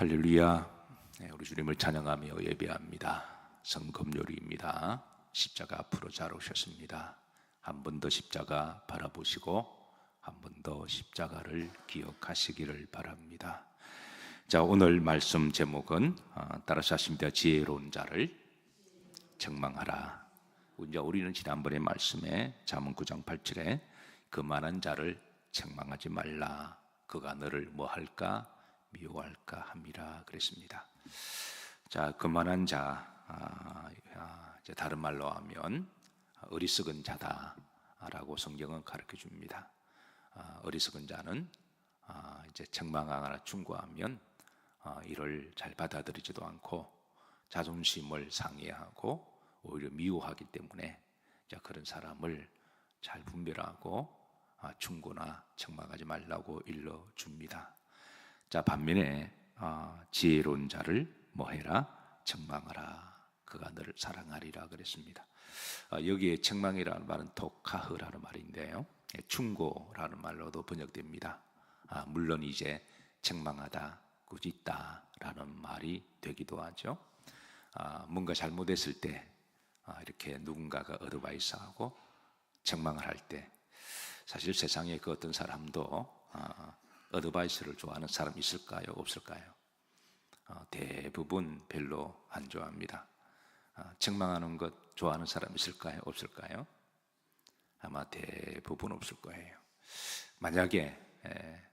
할렐루야. 네, 우리 주님을 찬양하며 예배합니다. 성금요리입니다. 십자가 앞으로 잘 오셨습니다. 한 번 더 십자가 바라보시고 한 번 더 십자가를 기억하시기를 바랍니다. 자, 오늘 말씀 제목은 어, 따라서 하십니다. 지혜로운 자를 책망하라. 이제 우리는 지난번에 말씀에 잠언 9장 8절에 그만한 자를 책망하지 말라. 그가 너를 뭐 할까 미워할까 함이라 그랬습니다. 자, 그만한 자, 아, 아, 이제 다른 말로 하면 어리석은 자다라고 성경은 가르쳐 줍니다. 아, 어리석은 자는 아, 이제 책망하거나 충고하면 아, 이를 잘 받아들이지도 않고 자존심을 상해하고 오히려 미워하기 때문에 자, 그런 사람을 잘 분별하고 아, 충고나 책망하지 말라고 일러 줍니다. 자 반면에 아, 지혜로운 자를 뭐해라 책망하라 그가 너를 사랑하리라 그랬습니다. 아, 여기에 책망이라는 말은 독하흐라는 말인데요, 예, 충고라는 말로도 번역됩니다. 아, 물론 이제 책망하다, 꾸짖다라는 말이 되기도 하죠. 아, 뭔가 잘못했을 때 아, 이렇게 누군가가 어드바이스하고 책망을 할 때 사실 세상에 그 어떤 사람도 아, 어드바이스를 좋아하는 사람 있을까요? 없을까요? 어, 대부분 별로 안 좋아합니다. 아, 책망하는 것 좋아하는 사람 있을까요? 없을까요? 아마 대부분 없을 거예요. 만약에 에,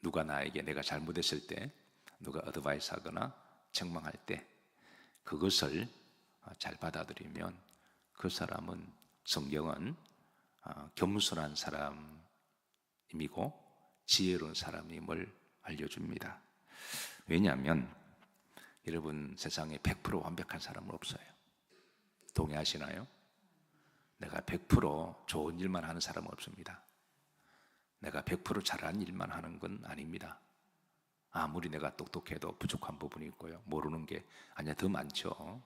누가 나에게 내가 잘못했을 때 누가 어드바이스 하거나 책망할 때 그것을 어, 잘 받아들이면 그 사람은 성경은 어, 겸손한 사람 이고 지혜로운 사람임을 알려줍니다. 왜냐하면 여러분 세상에 100% 완벽한 사람은 없어요. 동의하시나요? 내가 100% 좋은 일만 하는 사람은 없습니다. 내가 100% 잘하는 일만 하는 건 아닙니다. 아무리 내가 똑똑해도 부족한 부분이 있고요. 모르는 게 아니야 더 많죠.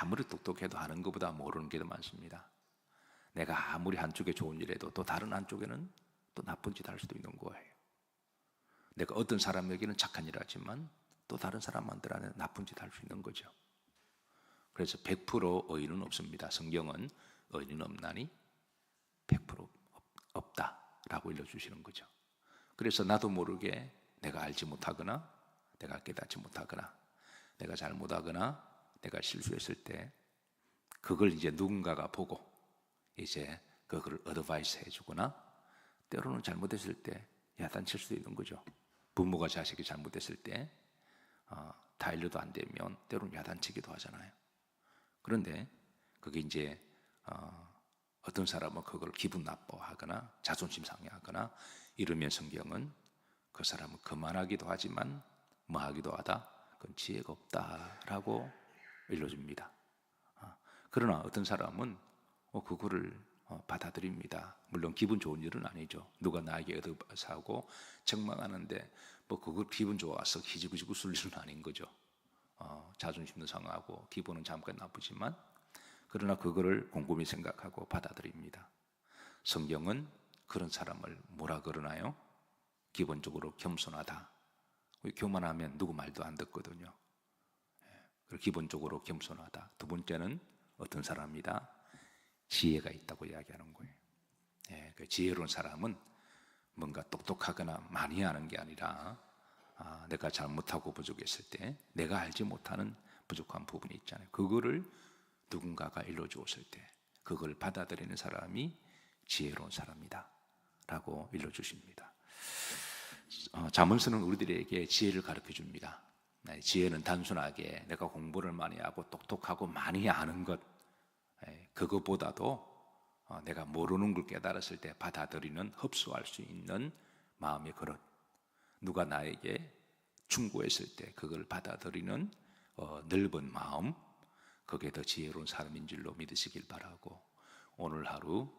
아무리 똑똑해도 하는 것보다 모르는 게 더 많습니다. 내가 아무리 한쪽에 좋은 일 해도 또 다른 한쪽에는 또 나쁜 짓 할 수도 있는 거예요. 내가 어떤 사람에게는 착한 일 하지만 또 다른 사람한테는 나쁜 짓 할 수 있는 거죠. 그래서 100% 의인은 없습니다. 성경은 의인은 없나니 100% 없다라고 일러주시는 거죠. 그래서 나도 모르게 내가 알지 못하거나 내가 깨닫지 못하거나 내가 잘못하거나 내가 실수했을 때 그걸 이제 누군가가 보고 이제 그걸 어드바이스 해주거나 때로는 잘못했을 때 야단칠 수도 있는 거죠. 부모가 자식이 잘못했을 때 어, 다 일러도 안 되면 때로는 야단치기도 하잖아요. 그런데 그게 이제 어, 어떤 사람은 그걸 기분 나빠하거나 자존심 상해하거나 이러면 성경은 그 사람은 그만하기도 하지만 뭐하기도 하다. 그건 지혜가 없다라고 일러줍니다. 어, 그러나 어떤 사람은 어, 그거를 어, 받아들입니다. 물론 기분 좋은 일은 아니죠. 누가 나에게 얻어사고 책망하는데 뭐 그걸 기분 좋아서 기지부지 웃을 일은 아닌 거죠. 어, 자존심도 상하고 기분은 잠깐 나쁘지만 그러나 그거를 곰곰이 생각하고 받아들입니다. 성경은 그런 사람을 뭐라 그러나요? 기본적으로 겸손하다. 교만하면 누구 말도 안 듣거든요. 예, 기본적으로 겸손하다. 두 번째는 어떤 사람이다? 지혜가 있다고 이야기하는 거예요. 예, 그 지혜로운 사람은 뭔가 똑똑하거나 많이 하는 게 아니라 아, 내가 잘못하고 부족했을 때 내가 알지 못하는 부족한 부분이 있잖아요. 그거를 누군가가 일러주었을 때 그걸 받아들이는 사람이 지혜로운 사람이다. 라고 일러주십니다. 어, 자문서는 우리들에게 지혜를 가르쳐 줍니다. 네, 지혜는 단순하게 내가 공부를 많이 하고 똑똑하고 많이 아는 것, 예, 그것보다도 어, 내가 모르는 걸 깨달았을 때 받아들이는 흡수할 수 있는 마음의 그릇. 누가 나에게 충고했을 때 그걸 받아들이는 어, 넓은 마음, 그게 더 지혜로운 사람인 줄로 믿으시길 바라고 오늘 하루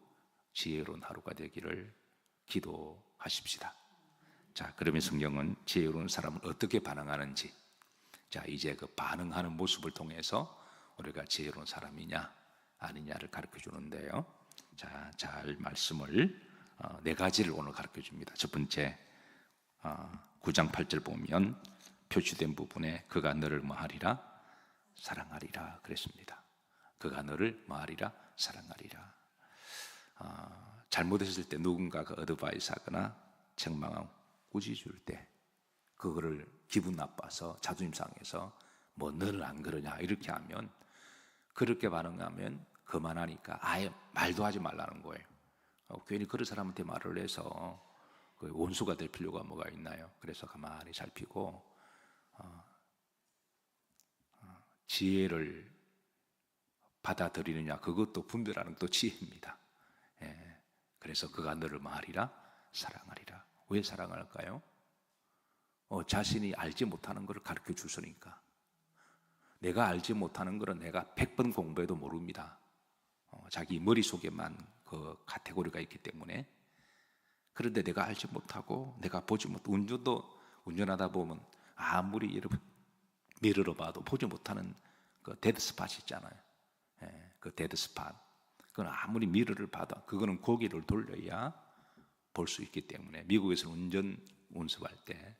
지혜로운 하루가 되기를 기도하십시다. 자, 그러면 성경은 지혜로운 사람은 어떻게 반응하는지, 자, 이제 그 반응하는 모습을 통해서 우리가 지혜로운 사람이냐, 아니냐를 가르쳐 주는데요. 자, 잘 말씀을 어, 네 가지를 오늘 가르쳐 줍니다. 첫 번째, 어, 9장 8절 보면 표시된 부분에 그가 너를 뭐하리라 사랑하리라 그랬습니다. 그가 너를 뭐하리라 사랑하리라. 아, 잘못했을 때 누군가가 어드바이스하거나 책망하고 꾸짖을 때 그거를 기분 나빠서 자존심 상해서 뭐 너는 안 그러냐 이렇게 하면 그렇게 반응하면 그만하니까 아예 말도 하지 말라는 거예요. 어, 괜히 그런 사람한테 말을 해서 그 원수가 될 필요가 뭐가 있나요? 그래서 가만히 살피고 어, 어, 지혜를 받아들이느냐 그것도 분별하는 또 지혜입니다. 예, 그래서 그가 너를 말이라 사랑하리라. 왜 사랑할까요? 어, 자신이 알지 못하는 것을 가르쳐 주으니까. 내가 알지 못하는 것은 내가 100번 공부해도 모릅니다. 어, 자기 머릿속에만 그 카테고리가 있기 때문에 그런데 내가 알지 못하고 내가 보지 못 운전도 운전하다 보면 아무리 여러분 미러로 봐도 보지 못하는 그 데드 스팟이 있잖아요. 예, 그 데드 스팟. 그건 아무리 미러를 봐도 그거는 고개를 돌려야 볼 수 있기 때문에 미국에서 운전 운습할 때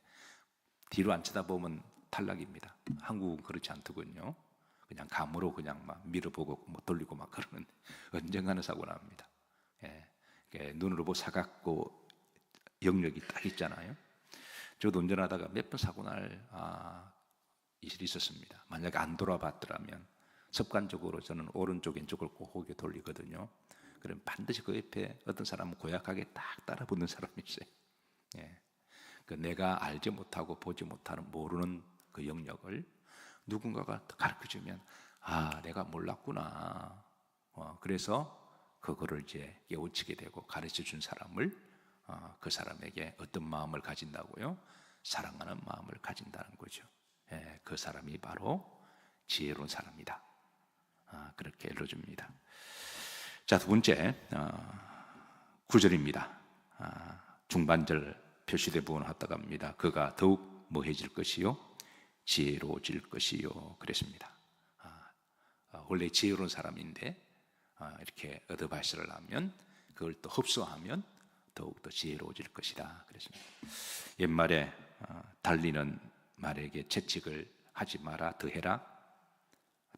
뒤로 안 쳐다보면 탈락입니다. 한국은 그렇지 않더군요. 그냥 감으로 그냥 막 밀어보고 뭐 돌리고 막 그러는 언젠가는 사고 납니다. 예, 눈으로 보고 사각고 영역이 딱 있잖아요. 저도 운전하다가 몇 번 사고 날 아, 일이 있었습니다. 만약에 안 돌아봤더라면 습관적으로 저는 오른쪽 왼쪽을 꼭 고개 돌리거든요. 그럼 반드시 그 옆에 어떤 사람은 고약하게 딱 따라 붙는 사람이 있어요. 예. 그 내가 알지 못하고 보지 못하는 모르는 그 영역을 누군가가 가르쳐 주면 아 내가 몰랐구나. 어, 그래서 그거를 이제 깨우치게 되고 가르쳐 준 사람을 어, 그 사람에게 어떤 마음을 가진다고요? 사랑하는 마음을 가진다는 거죠. 예, 그 사람이 바로 지혜로운 사람이다. 아, 그렇게 일러줍니다. 자, 두 번째, 어, 구절입니다. 아, 중반절 표시대 부분 하다가 합니다. 그가 더욱 뭐해질 것이요? 지혜로워질 것이요. 그랬습니다. 아, 아, 원래 지혜로운 사람인데 아, 이렇게 어드바이스를 하면 그걸 또 흡수하면 더욱더 지혜로워질 것이다. 그랬습니다. 옛말에 어, 달리는 말에게 채찍을 하지 마라 더해라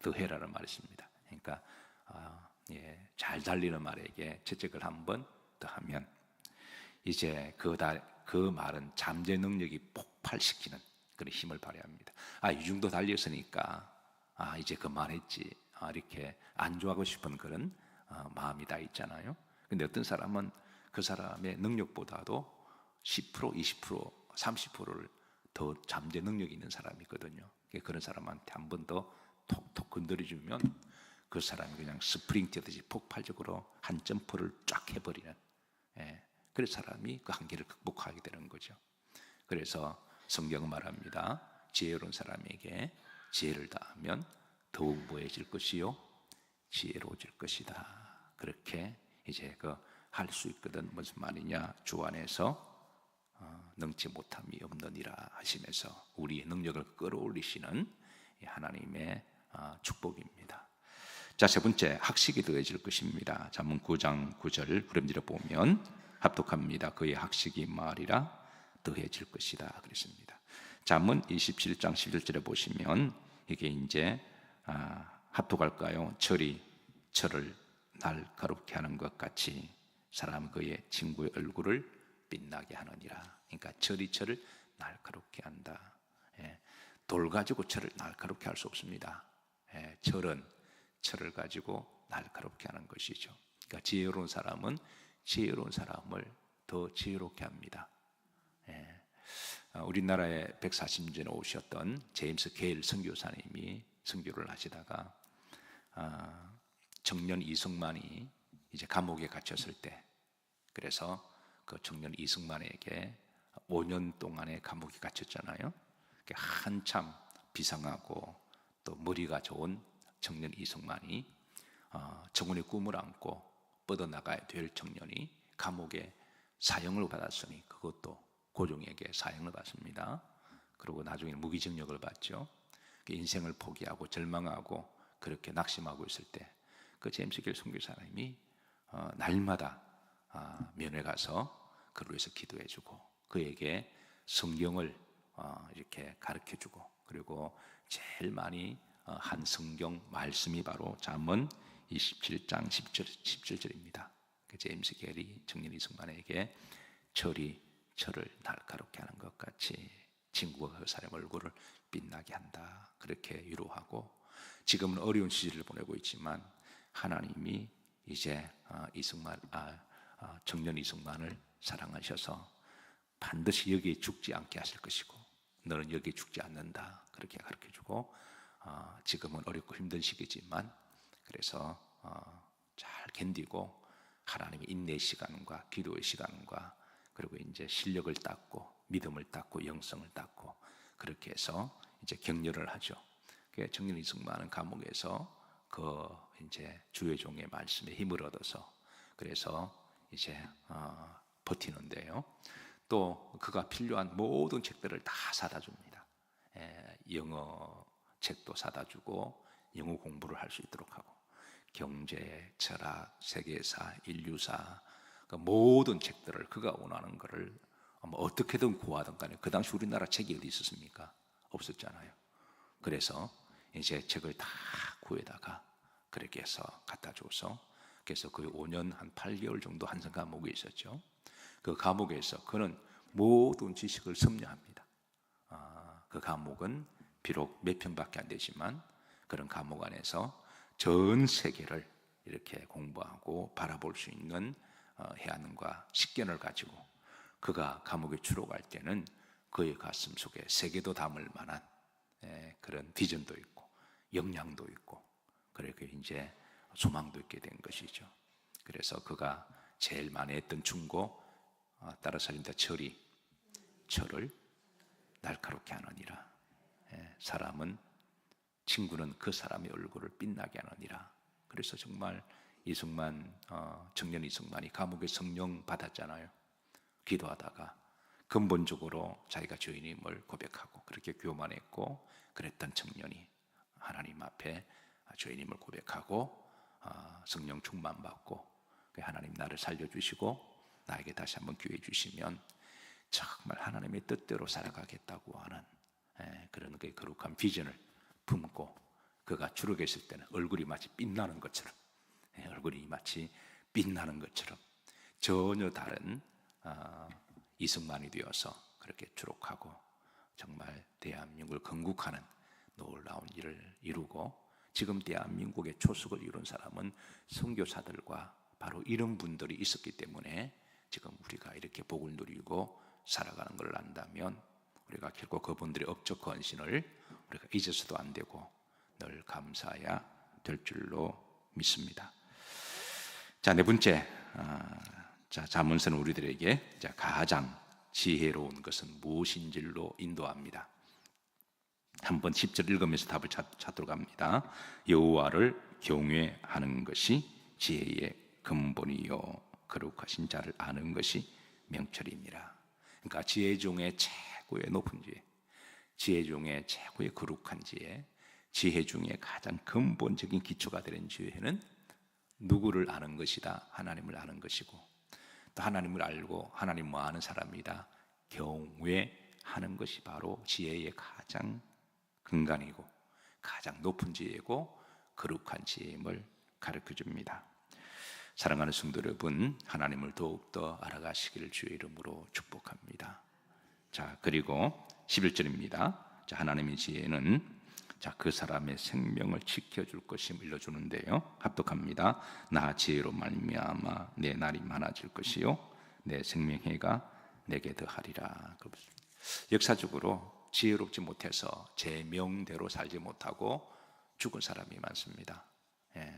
더해라는 말이 있습니다. 그러니까 어, 예, 잘 달리는 말에게 채찍을 한 번 더 하면 이제 그, 다, 그 말은 잠재 능력이 폭발시키는 그런 힘을 발휘 합니다. 아, 이 정도 달렸으니까 아, 이제 그만했지. 아, 이렇게 안좋아하고 싶은 그런 어, 마음이 다 있잖아요. 근데 어떤 사람은 그 사람의 능력보다도 10%, 20%, 30%를 더 잠재 능력이 있는 사람이 있거든요. 그런 사람한테 한 번 더 톡톡 건드려주면 그 사람이 그냥 스프링 뛰듯이 폭발적으로 한 점프를 쫙 해버리는 예, 그런 사람이 그 한계를 극복하게 되는 거죠. 그래서 성경 말합니다. 지혜로운 사람에게 지혜를 다하면 더욱 무해질 것이요 지혜로워질 것이다. 그렇게 이제 그 할 수 있거든 무슨 말이냐 주 안에서 어, 능치 못함이 없느니라 하시면서 우리의 능력을 끌어올리시는 하나님의 어, 축복입니다. 자, 세 번째 학식이 더해질 것입니다. 자문 9장 9절 후렴지를 보면 합독합니다. 그의 학식이 말이라 더해질 것이다 그랬습니다. 자문 27장 11절에 보시면 이게 이제 아, 합독할까요? 철이 철을 날카롭게 하는 것 같이 사람 그의 친구의 얼굴을 빛나게 하느니라. 그러니까 철이 철을 날카롭게 한다. 예, 돌 가지고 철을 날카롭게 할 수 없습니다. 예, 철은 철을 가지고 날카롭게 하는 것이죠. 그러니까 지혜로운 사람은 지혜로운 사람을 더 지혜롭게 합니다. 예. 아, 우리나라에 140년에 오셨던 제임스 게일 선교사님이 선교를 하시다가 아, 청년 이승만이 이제 감옥에 갇혔을 때 그래서 그 청년 이승만에게 5년 동안의 감옥에 갇혔잖아요. 한참 비상하고 또 머리가 좋은 청년 이승만이 어, 정원의 꿈을 안고 뻗어나가야 될 청년이 감옥에 사형을 받았으니 그것도 고종에게 사형을 받습니다. 그리고 나중에 무기징역을 받죠. 그 인생을 포기하고 절망하고 그렇게 낙심하고 있을 때 그 제임스 길 선교사님이 어, 날마다 아, 면회 가서 그를 위해서 기도해주고 그에게 성경을 어, 이렇게 가르쳐 주고 그리고 제일 많이 어, 한 성경 말씀이 바로 잠언 27장 10절, 17절입니다. 그 제임스 게리 청년 이승만에게 철이 철을 날카롭게 하는 것 같이 친구가 그 사람 얼굴을 빛나게 한다. 그렇게 위로하고 지금은 어려운 시절을 보내고 있지만 하나님이 이제 어, 이승만 아, 어, 청년 이승만을 사랑하셔서 반드시 여기에 죽지 않게 하실 것이고 너는 여기에 죽지 않는다 그렇게 가르쳐 주고 어, 지금은 어렵고 힘든 시기지만 그래서 어, 잘 견디고 하나님의 인내 시간과 기도의 시간과 그리고 이제 실력을 닦고 믿음을 닦고 영성을 닦고 그렇게 해서 이제 격려를 하죠. 그 청년 이승만은 감옥에서 그 이제 주의 종의 말씀에 힘을 얻어서 그래서 이제 어, 버티는데요. 또 그가 필요한 모든 책들을 다 사다 줍니다. 예, 영어 책도 사다 주고 영어 공부를 할 수 있도록 하고 경제, 철학, 세계사, 인류사 그 모든 책들을 그가 원하는 것을 뭐 어떻게든 구하든 간에 그 당시 우리나라 책이 어디 있었습니까? 없었잖아요. 그래서 이제 책을 다 구해다가 그렇게 해서 갖다 줘서 그래서 그 5년 한 8개월 정도 한성 감옥에 있었죠. 그 감옥에서 그는 모든 지식을 섭렵합니다. 아, 그 감옥은 비록 몇 평밖에 안 되지만 그런 감옥 안에서 전 세계를 이렇게 공부하고 바라볼 수 있는 어, 해안과 식견을 가지고 그가 감옥에 추록할 때는 그의 가슴 속에 세계도 담을 만한 예, 그런 비전도 있고 역량도 있고 그렇게 이제 소망도 있게 된 것이죠. 그래서 그가 제일 많이 했던 충고 어, 따라서 인다 철이 철을 날카롭게 하느니라. 예, 사람은 친구는 그 사람의 얼굴을 빛나게 하느니라. 그래서 정말 이승만 어, 청년 이승만이 감옥에 성령 받았잖아요. 기도하다가 근본적으로 자기가 주인임을 고백하고 그렇게 교만했고 그랬던 청년이 하나님 앞에 주인임을 고백하고 어, 성령 충만 받고 그 하나님 나를 살려주시고 나에게 다시 한번 기회 주시면 정말 하나님의 뜻대로 살아가겠다고 하는 예, 그런 그 거룩한 비전을 품고 그가 주룩에 있을 때는 얼굴이 마치 빛나는 것처럼 예, 얼굴이 마치 빛나는 것처럼 전혀 다른 어, 이승만이 되어서 그렇게 주룩하고 정말 대한민국을 건국하는 놀라운 일을 이루고 지금 대한민국의 초석을 이룬 사람은 선교사들과 바로 이런 분들이 있었기 때문에 지금 우리가 이렇게 복을 누리고 살아가는 걸 안다면 우리가 결코 그분들의 업적 헌신을 우리가 잊어서도 안 되고 늘 감사해야 될 줄로 믿습니다. 자, 네 번째. 아, 자, 자문서는 우리들에게 자, 가장 지혜로운 것은 무엇인지로 인도합니다. 한번 10절 읽으면서 답을 찾도록 합니다. 여호와를 경외하는 것이 지혜의 근본이요 거룩하신 자를 아는 것이 명철입니다. 그러니까 지혜 중에 최고의 높은 지혜, 지혜 중에 최고의 거룩한 지혜, 지혜 중에 가장 근본적인 기초가 되는 지혜는 누구를 아는 것이다. 하나님을 아는 것이고 또 하나님을 알고 하나님 뭐 아는 사람이다. 경외하는 것이 바로 지혜의 가장 근간이고 가장 높은 지혜고 거룩한 지혜임을 가르쳐 줍니다. 사랑하는 성도 여러분, 하나님을 더욱더 알아가시기를 주의 이름으로 축복합니다. 자, 그리고 11절입니다. 자, 하나님의 지혜는 자, 그 사람의 생명을 지켜줄 것이 일러주는데요. 합독합니다. 나 지혜로 말미암아 내 날이 많아질 것이요, 내 생명해가 내게 더하리라. 역사적으로 지혜롭지 못해서 제 명대로 살지 못하고 죽은 사람이 많습니다. 예.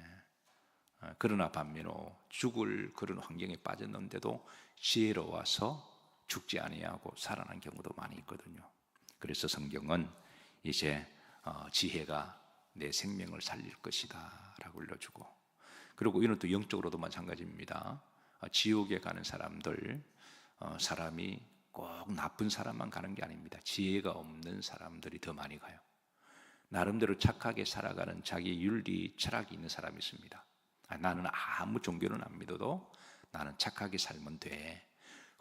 어, 그러나 반면로 죽을 그런 환경에 빠졌는데도 지혜로워서 죽지 아니하고 살아난 경우도 많이 있거든요. 그래서 성경은 이제 어, 지혜가 내 생명을 살릴 것이다 라고 알려주고 그리고 이는 또 영적으로도 마찬가지입니다. 어, 지옥에 가는 사람들 사람이 꼭 나쁜 사람만 가는 게 아닙니다. 지혜가 없는 사람들이 더 많이 가요. 나름대로 착하게 살아가는 자기 윤리 철학이 있는 사람이 있습니다. 아, 나는 아무 종교는 안 믿어도 나는 착하게 살면 돼.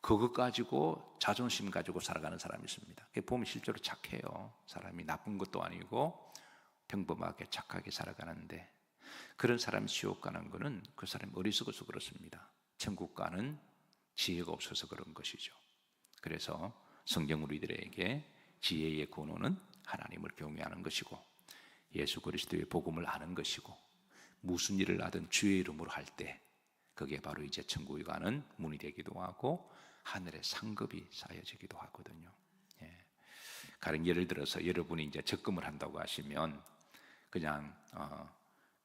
그것 가지고 자존심 가지고 살아가는 사람이 있습니다. 보면 실제로 착해요. 사람이 나쁜 것도 아니고 평범하게 착하게 살아가는데 그런 사람이 지옥 가는 거는 그 사람이 어리석어서 그렇습니다. 천국 가는 지혜가 없어서 그런 것이죠. 그래서 성경 우리들에게 지혜의 근원은 하나님을 경외하는 것이고 예수 그리스도의 복음을 아는 것이고 무슨 일을 하든 주의 이름으로 할 때 그게 바로 이제 천국에 가는 문이 되기도 하고 하늘의 상급이 쌓여지기도 하거든요. 예. 가령 예를 들어서 여러분이 이제 적금을 한다고 하시면 그냥 어,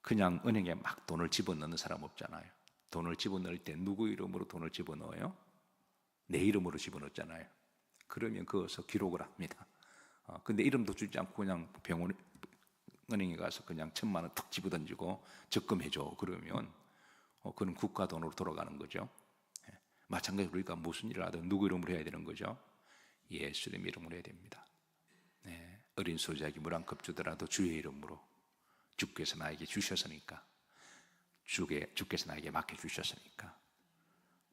그냥 은행에 막 돈을 집어넣는 사람 없잖아요. 돈을 집어넣을 때 누구 이름으로 돈을 집어넣어요? 내 이름으로 집어넣잖아요. 그러면 그것을 기록을 합니다. 어, 근데 이름도 주지 않고 그냥 병원 은행에 가서 그냥 천만 원툭 집어던지고 적금해줘 그러면 어, 그는 국가 돈으로 돌아가는 거죠. 예. 마찬가지로 우리가 무슨 일을 하든 누구 이름으로 해야 되는 거죠? 예수님 이름으로 해야 됩니다. 네. 어린 소자에게 물한 컵 주더라도 주의 이름으로 주께서 나에게 주셨으니까 주께, 주께서 나에게 맡겨주셨으니까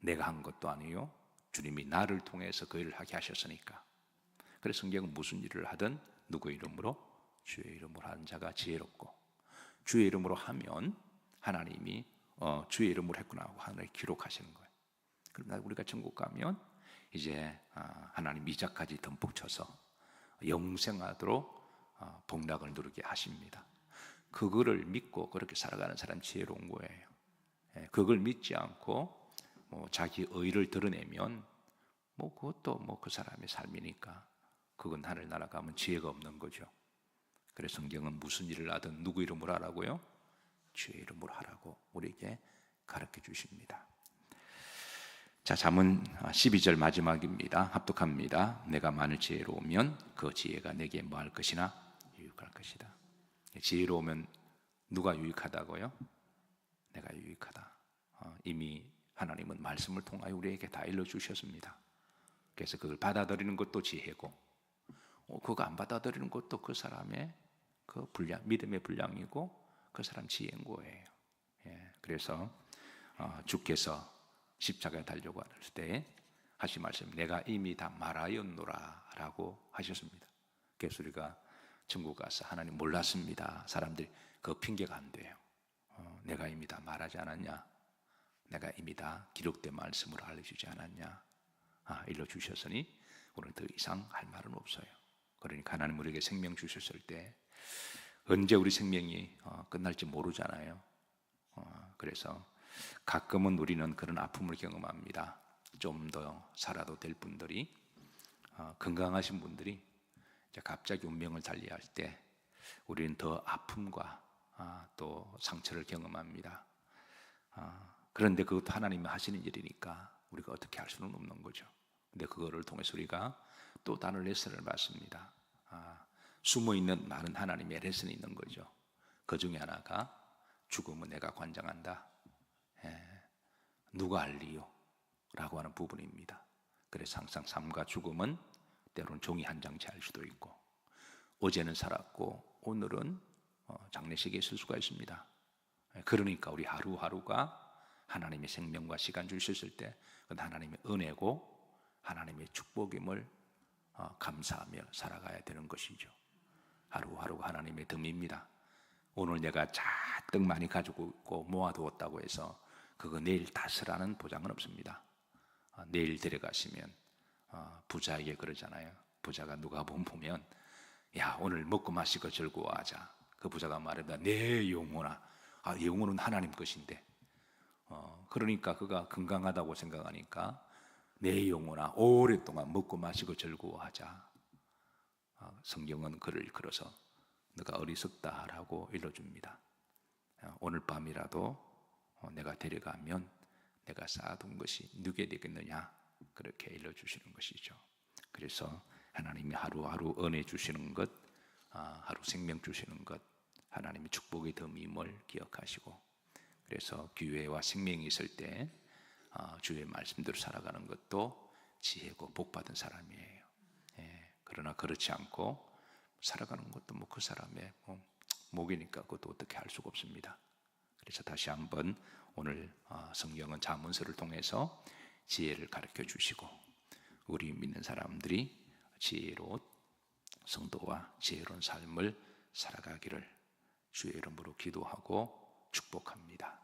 내가 한 것도 아니요 주님이 나를 통해서 그 일을 하게 하셨으니까 그래서 성경은 무슨 일을 하든 누구 이름으로 주의 이름으로 하는 자가 지혜롭고 주의 이름으로 하면 하나님이 어, 주의 이름으로 했구나 하고 하늘에 기록하시는 거예요. 그럼 우리가 천국 가면 이제 아, 하나님 이자까지 듬뿍 쳐서 영생하도록 어, 복락을 누르게 하십니다. 그거를 믿고 그렇게 살아가는 사람 지혜로운 거예요. 예, 그걸 믿지 않고 뭐 자기 의를 드러내면 뭐 그것도 뭐 그 사람의 삶이니까 그건 하늘나라 가면 지혜가 없는 거죠. 그래서 성경은 무슨 일을 하든 누구 이름으로 하라고요? 주의 이름으로 하라고 우리에게 가르쳐 주십니다. 자, 잠언 12절 마지막입니다. 합독합니다. 내가 만일 지혜로우면 그 지혜가 내게 뭐할 것이나 유익할 것이다. 지혜로우면 누가 유익하다고요? 내가 유익하다. 어, 이미 하나님은 말씀을 통하여 우리에게 다 일러주셨습니다. 그래서 그걸 받아들이는 것도 지혜고, 어, 그거 안 받아들이는 것도 그 사람의 그 분량, 믿음의 분량이고, 그 사람 지혜인 거예요. 예, 그래서 어, 주께서 십자가에 달려고 하실 때 하신 말씀, 내가 이미 다 말하였노라라고 하셨습니다. 우리가 천국 가서 하나님 몰랐습니다. 사람들이 그 핑계가 안 돼요. 어, 내가 이미 다 말하지 않았냐? 내가 이미 다 기록된 말씀으로 알려주지 않았냐? 아, 일러주셨으니 우리는 더 이상 할 말은 없어요. 그러니까 하나님 우리에게 생명 주셨을 때 언제 우리 생명이 어, 끝날지 모르잖아요. 어, 그래서 가끔은 우리는 그런 아픔을 경험합니다. 좀 더 살아도 될 분들이 어, 건강하신 분들이 갑자기 운명을 달리할 때 우리는 더 아픔과 아, 또 상처를 경험합니다. 아, 그런데 그것도 하나님이 하시는 일이니까 우리가 어떻게 할 수는 없는 거죠. 근데 그거를 통해서 우리가 또 다른 레슨을 받습니다. 아, 숨어 있는 많은 하나님의 레슨이 있는 거죠. 그 중에 하나가 죽음은 내가 관장한다. 예, 누가 알리요? 라고 하는 부분입니다. 그래서 항상 삶과 죽음은 때로는 종이 한 장치 할 수도 있고 어제는 살았고 오늘은 어, 장례식에 있을 수가 있습니다. 예, 그러니까 우리 하루하루가 하나님의 생명과 시간 주셨을 때 하나님의 은혜고 하나님의 축복임을 어, 감사하며 살아가야 되는 것이죠. 하루하루가 하나님의 덤입니다. 오늘 내가 잔뜩 많이 가지고 있고 모아두었다고 해서 그거 내일 다 쓰라는 보장은 없습니다. 어, 내일 데려가시면 부자에게 그러잖아요. 부자가 누가 보면 야 오늘 먹고 마시고 즐거워하자. 그 부자가 말합니다. 내 영혼아, 아 영혼은 하나님 것인데. 어, 그러니까 그가 건강하다고 생각하니까 내 영혼아 오랫동안 먹고 마시고 즐거워하자. 어, 성경은 그를 걸어서 너가 어리석다라고 일러줍니다. 어, 오늘 밤이라도 어, 내가 데려가면 내가 쌓아둔 것이 누게 되겠느냐 그렇게 일러주시는 것이죠. 그래서 하나님이 하루하루 은혜 주시는 것, 아, 하루 생명 주시는 것, 하나님의 축복의 덤임을 기억하시고, 그래서 기회와 생명이 있을 때 아, 주의 말씀대로 살아가는 것도 지혜고 복 받은 사람이에요. 예, 그러나 그렇지 않고 살아가는 것도 뭐 그 사람의 뭐 목이니까 그것도 어떻게 할 수가 없습니다. 그래서 다시 한번 오늘 아, 성경은 자문서를 통해서 지혜를 가르쳐 주시고 우리 믿는 사람들이 지혜로운 성도와 지혜로운 삶을 살아가기를 주의 이름으로 기도하고 축복합니다.